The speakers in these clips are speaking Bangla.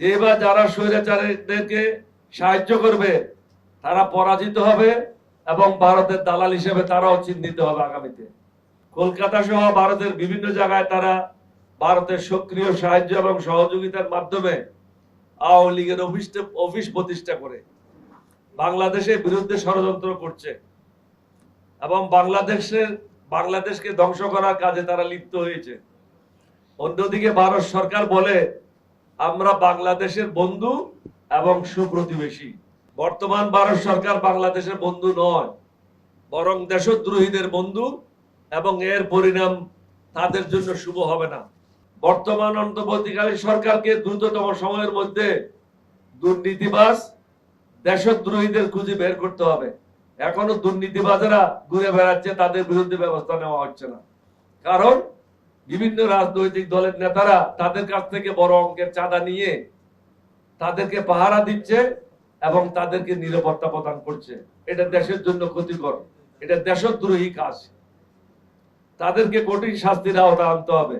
যে বা যারা স্বৈরাচারীদেরকে সাহায্য করবে, তারা পরাজিত হবে এবং ভারতের দালাল হিসেবে তারাও চিহ্নিত হবে আগামীতে। কলকাতা সহ ভারতের বিভিন্ন জায়গায় তারা ভারতের সক্রিয় সাহায্য এবং সহযোগিতার মাধ্যমে আওয়ামী লীগের অফিস অফিস প্রতিষ্ঠা করে। বাংলাদেশের বিরুদ্ধে ষড়যন্ত্র করছে এবং বাংলাদেশের বাংলাদেশকে ধ্বংস করার কাজে তারা লিপ্ত হয়েছে। অন্যদিকে ভারত সরকার বলে আমরা বাংলাদেশের বন্ধু এবং সুপ্রতিবেশী। বর্তমান ভারত সরকার বাংলাদেশের বন্ধু নয়, বরং দেশদ্রোহীদের বন্ধু এবং এর পরিণাম তাদের জন্য শুভ হবে না। বর্তমান অন্তর্বর্তীকালীন সরকারকে দ্রুততম সময়ের মধ্যে দুর্নীতিবাজ দেশদ্রোহীদের খুঁজে বের করতে হবে। এখনও দুর্নীতিবাজেরা ঘুরে বেড়াচ্ছে, তাদের বিরুদ্ধে ব্যবস্থা নেওয়া হচ্ছে না। কারণ বিভিন্ন রাজনৈতিক দলের নেতারা তাদের কাছ থেকে বড় অঙ্কের চাঁদা নিয়ে তাদেরকে পাহারা দিচ্ছে এবং তাদেরকে নিরাপত্তা প্রদান করছে। এটা দেশের জন্য ক্ষতিকর। এটা দেশদ্রোহী কাজ। তাদেরকে কঠিন শাস্তির আওতা আনতে হবে।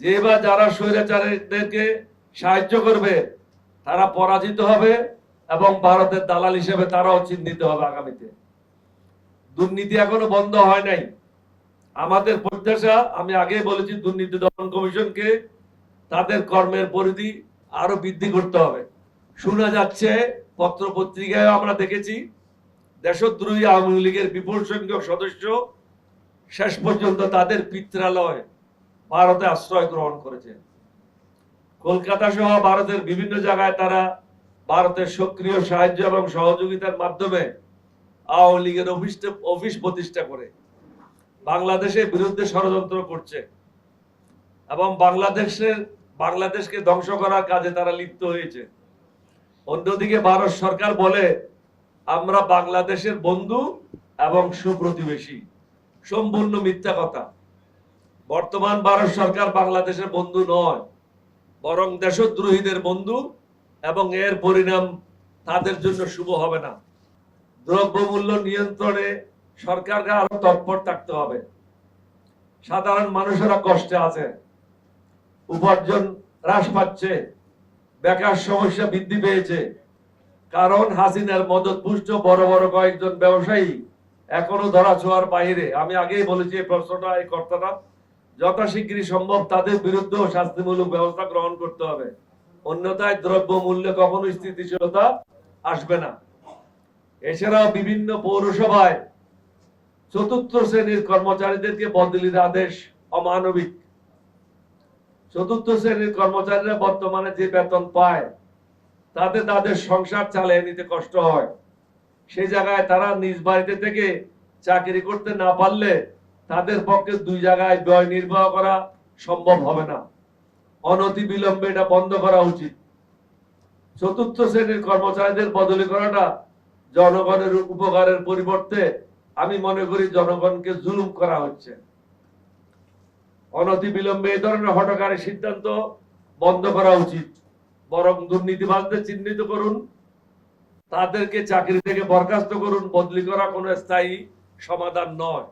যে বা যারা স্বৈরাচারীদেরকে সাহায্য করবে, তারা পরাজিত হবে এবং ভারতের দালাল হিসেবে তারাও চিহ্নিত হবে আগামীতে। দুর্নীতি এখনও বন্ধ হয় নাই। আমাদের প্রত্যাশা, আমি আগে বলেছি দুর্নীতি দমন কমিশনকে, তাদের কর্মের পরিধি আরও বৃদ্ধি করতে হবে। শোনা যাচ্ছে পত্র পত্রিকায় আমরা দেখেছি, দেশদ্রোহী আওয়ামী লীগের বিপুল সংখ্যক সদস্য শেষ পর্যন্ত তাদের পিত্রালয় ভারতে আশ্রয় গ্রহণ করেছে। কলকাতা সহ ভারতের বিভিন্ন জায়গায় তারা ভারতের সক্রিয় সাহায্য এবং সহযোগিতার মাধ্যমে আওয়ামী লীগের অফিস অফিস প্রতিষ্ঠা করে। বাংলাদেশের বিরুদ্ধে ষড়যন্ত্র করছে এবং বাংলাদেশের, বাংলাদেশকে ধ্বংস করার কাজে তারা লিপ্ত হয়েছে। অন্যদিকে ভারত সরকার বলে, আমরা বাংলাদেশের বন্ধু এবং সুপ্রতিবেশী। সম্পূর্ণ মিথ্যা কথা। বর্তমান ভারত সরকার বাংলাদেশের বন্ধু নয়, বরং দেশদ্রোহীদের বন্ধু এবং এর পরিণাম তাদের জন্য শুভ হবে না। দ্রব্যমূল্য নিয়ন্ত্রণে সরকারকে আরও তৎপর থাকতে হবে। সাধারণ মানুষেরা কষ্টে আছে। উপার্জন হ্রাস পাচ্ছে। বেকার সমস্যা বৃদ্ধি পেয়েছে। কারণ হাসিনার মদত পুষ্ট বড় বড় কয়েকজন ব্যবসায়ী এখনও ধরা ছোঁয়ার বাইরে। আমি আগেই বলেছি এই প্রশ্নটা, এই কর্তাটা, যথাশীঘ্রই সম্ভব তাদের বিরুদ্ধেও শাস্তিমূলক ব্যবস্থা গ্রহণ করতে হবে। অন্যথায় দ্রব্য মূল্যে কখনো স্থিতিশীলতা আসবে না। এছাড়াও বিভিন্ন পৌরসভায় চতুর্থ শ্রেণির কর্মচারীদেরকে বদলির আদেশ অমানবিক। চতুর্থ শ্রেণির কর্মচারীরা বর্তমানে যে বেতন পায়, তাতে তাদের সংসার চালিয়ে নিতে কষ্ট হয়। সেই জায়গায় তারা নিজ বাড়িতে থেকে চাকরি করতে না পারলে তাদের পক্ষে দুই জায়গায় ব্যয় নির্বাহ করা সম্ভব হবে না। অনতি বিলম্বে এটা বন্ধ করা উচিত। চতুর্থ শ্রেণির কর্মচারীদের বদলি করাটা জনগণের উপকারের পরিবর্তে আমি মনে করি জনগণকে জুলুম করা হচ্ছে। অনতি বিলম্বে এই ধরনের হটকারী সিদ্ধান্ত বন্ধ করা উচিত। বরং দুর্নীতিবাজদের চিহ্নিত করুন, তাদেরকে চাকরি থেকে বরখাস্ত করুন, বদলি করা কোনো স্থায়ী সমাধান নয়।